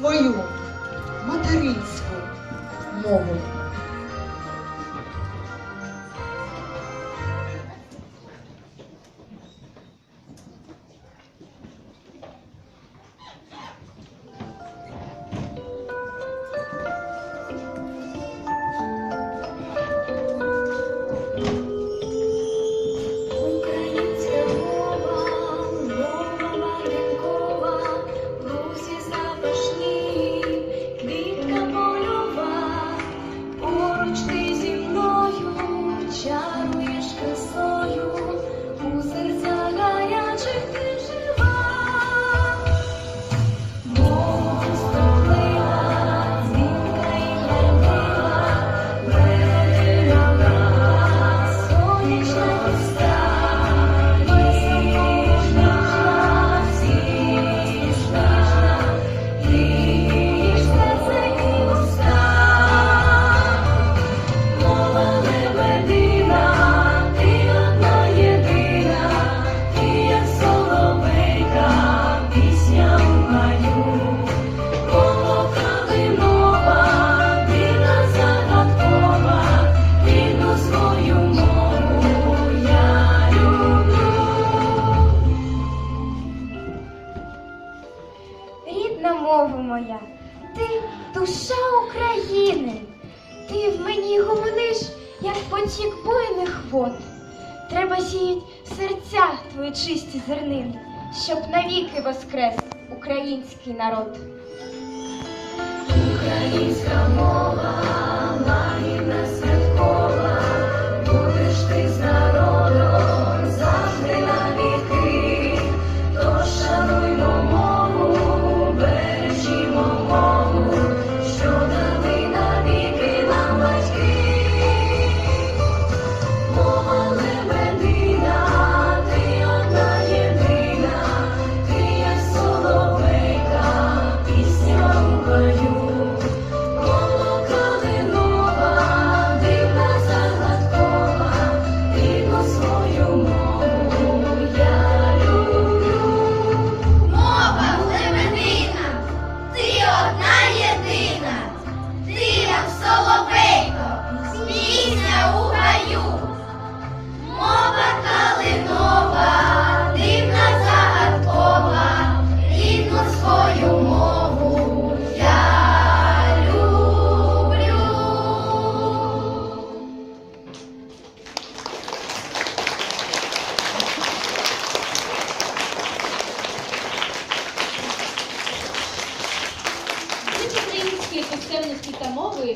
свою материнську мову. рідна мова моя, ти душа України, ти в мені гомониш, як потік буйних вод. Треба сіять серця твої чисті зернини, щоб навіки воскрес український народ. Українська мова. читамо ви